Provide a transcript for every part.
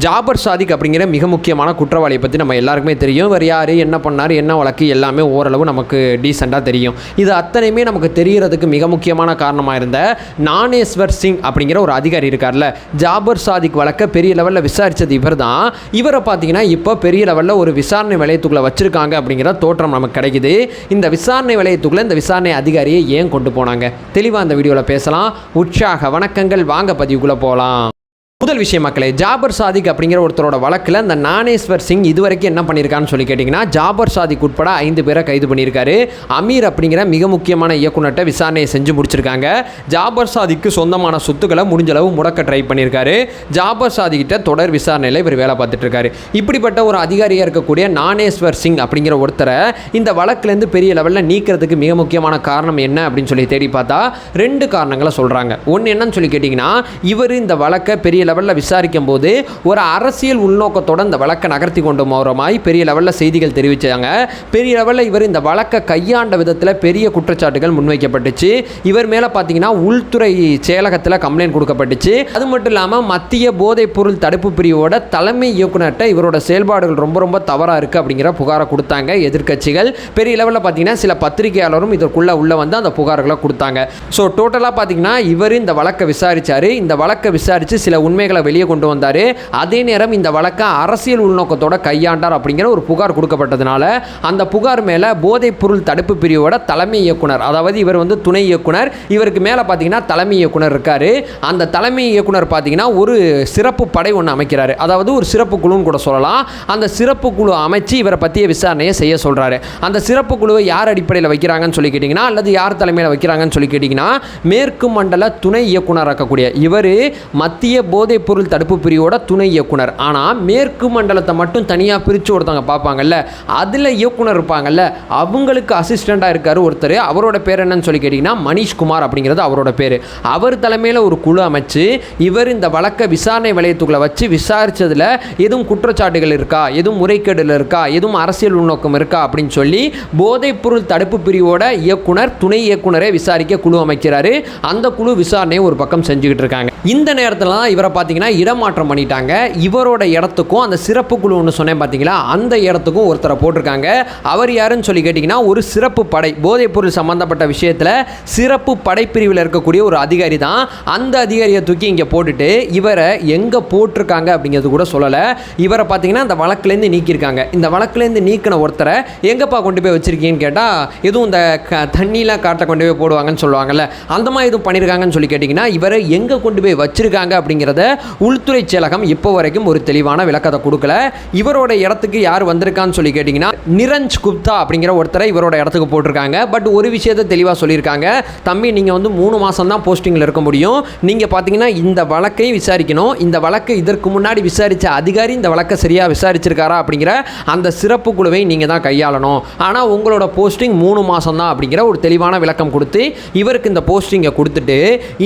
ஜாபர் சாதிக் அப்படிங்கிற மிக முக்கியமான குற்றவாளியை பற்றி நம்ம எல்லாருக்குமே தெரியும். இவர் யார் என்ன பண்ணார் என்ன வழக்கு எல்லாமே ஓரளவு நமக்கு டீசெண்டாக தெரியும். இது அத்தனையுமே நமக்கு தெரிகிறதுக்கு மிக முக்கியமான காரணமாக இருந்த நானேஸ்வர் சிங் அப்படிங்கிற ஒரு அதிகாரி இருக்கார்ல. ஜாபர் சாதிக் வழக்கை பெரிய லெவலில் விசாரித்தது இவர் தான் இவரை பார்த்தீங்கன்னா இப்போ பெரிய லெவலில் ஒரு விசாரணை வளையத்துக்குள்ளே வச்சுருக்காங்க அப்படிங்கிற தோற்றம் நமக்கு கிடைக்குது. இந்த விசாரணை வளையத்துக்குள்ளே இந்த விசாரணை அதிகாரியை ஏன் கொண்டு போனாங்க? தெளிவாக அந்த வீடியோவில் பேசலாம். உற்சாக வணக்கங்கள். வாங்க பதிவுக்குள்ளே போகலாம் முதல் விஷயம் மக்களே ஜாபர் சாதிக் அப்படிங்கிற ஒருத்தரோட வழக்கில் அந்த நானேஸ்வர் சிங் இதுவரைக்கும் என்ன பண்ணியிருக்கான்னு சொல்லி கேட்டிங்கன்னா ஜாபர் சாதிக் உட்பட ஐந்து பேரை கைது பண்ணியிருக்காரு. அமீர் அப்படிங்கிற மிக முக்கியமான இயக்குனர்கிட்ட விசாரணையை செஞ்சு முடிச்சிருக்காங்க. ஜாபர் சாதிக்கு சொந்தமான சொத்துக்களை முடிஞ்சளவு முடக்க ட்ரை பண்ணியிருக்காரு. ஜாபர் சாதிக்கிட்ட தொடர் விசாரணையில் இவர் வேலை பார்த்துட்டு இருக்காரு இப்படிப்பட்ட ஒரு அதிகாரியாக இருக்கக்கூடிய நானேஸ்வர் சிங் அப்படிங்கிற ஒருத்தரை இந்த வழக்குலேருந்து பெரிய லெவலில் நீக்கிறதுக்கு மிக முக்கியமான காரணம் என்ன அப்படின்னு சொல்லி தேடி பார்த்தா ரெண்டு காரணங்களை சொல்கிறாங்க ஒன்று என்னன்னு சொல்லி கேட்டிங்கன்னா இவர் இந்த வழக்கை பெரிய லெவலில் விசாரிக்கும் போது ஒரு அரசியல் உள்நோக்கத்தோட இந்த வழக்கை நகர்த்தி கொண்டு போகிறமாய் பெரிய லெவலில் செய்திகள் தெரிவித்தாங்க பெரிய லெவலில் இவர் இந்த வழக்கை கையாண்ட விதத்தில் பெரிய குற்றச்சாட்டுகள் முன்வைக்கப்பட்டுச்சு. இவர் மேலே பார்த்தீங்கன்னா உள்துறை செயலகத்தில் கம்ப்ளைண்ட் கொடுக்கப்பட்டுச்சு. அது மட்டும் இல்லாமல் மத்திய போதைப் பொருள் தடுப்பு பிரிவோட தலைமை இயக்குநர்கிட்ட இவரோட செயல்பாடுகள் ரொம்ப ரொம்ப தவறாக இருக்குது அப்படிங்கிற புகாரை கொடுத்தாங்க எதிர்க்கட்சிகள். பெரிய லெவலில் பார்த்தீங்கன்னா சில பத்திரிகையாளரும் இதற்குள்ளே உள்ள வந்து அந்த புகார்களை கொடுத்தாங்க. ஸோ டோட்டலாக பார்த்தீங்கன்னா இவர் இந்த வழக்கை விசாரித்தார் இந்த வழக்கை விசாரித்து சில உண்மைகள் வெளியே கொண்டு வந்தார். அதே நேரம் இந்த வழக்கை அரசியல் உள்நோக்கத்தோட கையாண்டார் அப்படிங்கிற ஒரு புகார் கொடுக்கப்பட்டதுனால அந்த புகார் மேலே போதைப் பொருள் தடுப்பு பிரிவோட தலைமை இயக்குனர் அதாவது இவர் வந்து துணை இயக்குனர் இவருக்கு மேலே பார்த்தீங்கன்னா தலைமை இயக்குனர் இருக்கார். அந்த தலைமை இயக்குனர் பார்த்தீங்கன்னா ஒரு சிறப்பு படை ஒன்று அமைக்கிறாரு. அதாவது ஒரு சிறப்பு குழுன்னு கூட சொல்லலாம். அந்த சிறப்பு குழு அமைச்சு இவரை பற்றிய விசாரணையை செய்ய சொல்கிறாரு அந்த சிறப்பு குழுவை யார் அடிப்படையில் வைக்கிறாங்கன்னு சொல்லி கேட்டிங்கன்னா அல்லது யார் தலைமையில் வைக்கிறாங்கன்னு சொல்லி கேட்டிங்கன்னா மேற்கு மண்டல துணை இயக்குனர் இருக்கக்கூடிய இவர் மத்திய போதை பொருள் தடுப்பு பிரிவோட துணை இயக்குனர். ஆனால் மேற்கு மண்டலத்தை மட்டும் தனியாக பிரித்து ஒருத்தவங்க பார்ப்பாங்கல்ல அதில் இயக்குனர் இருப்பாங்கல்ல அவங்களுக்கு அசிஸ்டண்ட்டாக இருக்கார் ஒருத்தர். அவரோட பேர் என்னன்னு சொல்லி கேட்டிங்கன்னா மணிஷ்குமார் அப்படிங்கிறது அவரோட பேர். அவர் தலைமையில் ஒரு குழு அமைச்சு இவர் இந்த வழக்கை விசாரணை வளையத்துக்குள்ளே வச்சு விசாரித்ததில் எதுவும் குற்றச்சாட்டுகள் இருக்கா எதுவும் முறைகேடுகள் இருக்கா எதுவும் அரசியல் உள்நோக்கம் இருக்கா அப்படின்னு சொல்லி போதைப்பொருள் தடுப்பு பிரிவோட இயக்குனர் துணை இயக்குனரை விசாரிக்க குழு அமைக்கிறாரு. அந்த குழு விசாரணையை ஒரு பக்கம் செஞ்சுக்கிட்டு இருக்காங்க. இந்த நேரத்தில் தான் இவரை பார்த்தீங்கன்னா இடமாற்றம் பண்ணிட்டாங்க. இவரோட இடத்துக்கும் அந்த சிறப்பு குழு ஒன்று சொன்னேன் பார்த்தீங்களா அந்த இடத்துக்கும் ஒருத்தரை போட்டிருக்காங்க. அவர் யாருன்னு சொல்லி கேட்டிங்கன்னா ஒரு சிறப்பு படை போதைப்பொருள் சம்மந்தப்பட்ட விஷயத்தில் சிறப்பு படைப்பிரிவில் இருக்கக்கூடிய ஒரு அதிகாரி தான். அந்த அதிகாரியை தூக்கி இங்கே போட்டுட்டு இவரை எங்கே போட்டிருக்காங்க அப்படிங்கிறது கூட சொல்லலை. இவரை பார்த்தீங்கன்னா அந்த வழக்குலேருந்து நீக்கியிருக்காங்க. இந்த வழக்குலேருந்து நீக்கின ஒருத்தரை எங்கேப்பா கொண்டு போய் வச்சுருக்கீங்கன்னு கேட்டால் எதுவும் இந்த க தண்ணிலாம் காட்ட கொண்டு போய் போடுவாங்கன்னு சொல்லுவாங்கல்ல. அந்த மாதிரி எதுவும் பண்ணியிருக்காங்கன்னு சொல்லி கேட்டிங்கன்னா இவரை எங்கே கொண்டு போய் வச்சிருக்காங்க அப்படிங்கிறத உள்துறை செயலகம் இப்போ வரைக்கும் ஒரு தெளிவான விளக்கத்தை கொடுக்கல. இவரோட இடத்துக்கு யார் வந்திருக்கான்னு சொல்லி கேட்டிங்கன்னா நிரஞ்ச் குப்தா அப்படிங்கிற ஒருத்தரை இவரோட இடத்துக்கு போட்டிருக்காங்க. பட் ஒரு விஷயத்தை தெளிவாக சொல்லியிருக்காங்க. தம்பி நீங்கள் வந்து மூணு மாதம் தான் போஸ்டிங்கில் இருக்க முடியும். நீங்கள் பார்த்தீங்கன்னா இந்த வழக்கை விசாரிக்கணும். இந்த வழக்கை இதற்கு முன்னாடி விசாரித்த அதிகாரி இந்த வழக்கை சரியாக விசாரிச்சிருக்காரா அப்படிங்கிற அந்த சிறப்பு குழுவை நீங்கள் தான் கையாளணும். ஆனால் உங்களோட போஸ்டிங் மூணு மாதம் தான் அப்படிங்கிற ஒரு தெளிவான விளக்கம் கொடுத்து இவருக்கு இந்த போஸ்டிங்கை கொடுத்துட்டு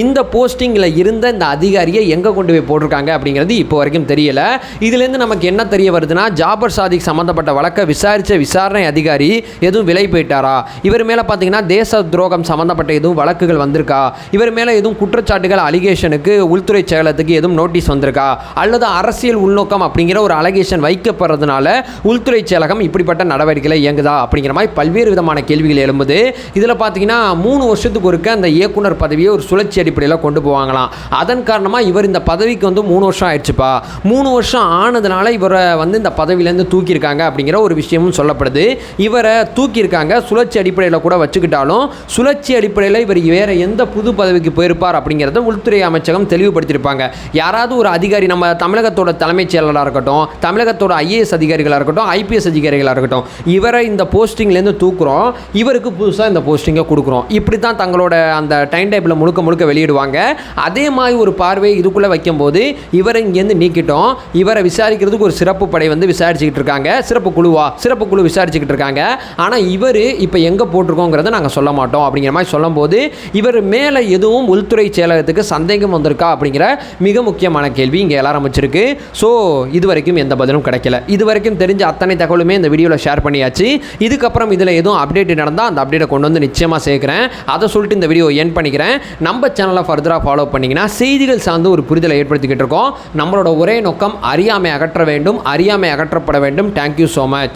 இந்த போஸ்டிங்கில் இருந்த இந்த அதிகாரியை எங்கே கொண்டு போய் போட்டிருக்காங்க அப்படிங்கிறது இப்போ வரைக்கும் தெரியல. இதுலேருந்து நமக்கு என்ன தெரிய வருதுன்னா ஜாபர் சாதிக் சம்மந்தப்பட்ட வழக்கை விசாரித்த விசாரணை அதிகாரி எதுவும் விலை போயிட்டாரா? இவர் மேலே பார்த்தீங்கன்னா தேச துரோகம் சம்மந்தப்பட்ட எதுவும் வழக்குகள் வந்திருக்கா? இவர் மேலே எதுவும் குற்றச்சாட்டுகள் அலிகேஷனுக்கு உள்துறை செயலகத்துக்கு எதுவும் நோட்டீஸ் வந்திருக்கா? அல்லது அரசியல் உள்நோக்கம் அப்படிங்கிற ஒரு அலகேஷன் வைக்கப்படுறதுனால உள்துறை செயலகம் இப்படிப்பட்ட நடவடிக்கைகளை இயங்குதா அப்படிங்கிற மாதிரி பல்வேறு விதமான கேள்விகள் எழும்புது. இதில் பார்த்தீங்கன்னா மூணு வருஷத்துக்கு ஒருக்க அந்த இயக்குனர் பதவியை ஒரு சுழற்சி அடிப்படையில் கொண்டு போவாங்களாம். அதன் காரணமாக இவர் இந்த பதவிக்கு வந்து மூணு வருஷம் ஆயிடுச்சுப்பா. மூணு வருஷம் ஆனதுனால இவரை வந்து இந்த பதவியிலேருந்து தூக்கியிருக்காங்க அப்படிங்கிற ஒரு விஷயமும் சொல்லப்படுது. இவரை தூக்கியிருக்காங்க. சுழற்சி அடிப்படையில் கூட வச்சுக்கிட்டாலும் சுழற்சி அடிப்படையில் இவர் வேறு எந்த புது பதவிக்கு போயிருப்பார் அப்படிங்கிறத உள்துறை அமைச்சகம் தெளிவுபடுத்தியிருப்பாங்க. யாராவது ஒரு அதிகாரி நம்ம தமிழகத்தோட தலைமைச் செயலராக இருக்கட்டும் தமிழகத்தோட ஐஏஎஸ் அதிகாரிகளாக இருக்கட்டும் ஐபிஎஸ் அதிகாரிகளாக இருக்கட்டும் இவரை இந்த போஸ்டிங்லேருந்து தூக்குறோம். இவருக்கு புதுசாக இந்த போஸ்டிங்கை கொடுக்குறோம். இப்படி தான் தங்களோட அந்த டைம் டேபிளை முழுக்க முழுக்க வெளியிடுவாங்க. அதே மாதிரி ஒரு பார்வை இதுக்குள்ளே வைக்கும்போது இவரை இங்கேருந்து நீக்கிட்டோம். இவரை விசாரிக்கிறதுக்கு ஒரு சிறப்பு படை வந்து விசாரிச்சுக்கிட்டு இருக்காங்க. சிறப்பு குழுவா? சிறப்பு குழு விசாரிச்சுக்கிட்டு இருக்காங்க. ஆனால் இவர் இப்போ எங்கே போட்டிருக்கோங்கிறத நாங்கள் சொல்ல மாட்டோம். அப்படிங்கிற மாதிரி சொல்லும்போது இவர் மேலே எதுவும் உள்துறை செயலகத்துக்கு சந்தேகம் வந்திருக்கா அப்படிங்கிற மிக முக்கியமான கேள்வி இங்கே எல்லாம் ஆரம்பிச்சிருக்கு ஸோ இது வரைக்கும் எந்த பதிலும் கிடைக்கல. இது வரைக்கும் தெரிஞ்ச அத்தனை தகவலுமே இந்த வீடியோவில் ஷேர் பண்ணியாச்சு. இதுக்கப்புறம் இதில் எதுவும் அப்டேட் நடந்தால் அந்த அப்டேட்டை கொண்டு வந்து நிச்சயமாக சேர்க்குறேன். அதை சொல்லிட்டு இந்த வீடியோ என் பண்ணிக்கிறேன். நம்ம சேனலை ஃபர்தராக ஃபாலோ பண்ணிங்கன்னா செய்திகள் சார்ந்து ஒரு புரிதலை ஏற்படுத்திக்கிட்டு இருக்கோம். நம்மளோட ஒரே நோக்கம் அறியாமை அகற்ற வேண்டும். அறியாமை அகற்றப்பட வேண்டும். Thank you so much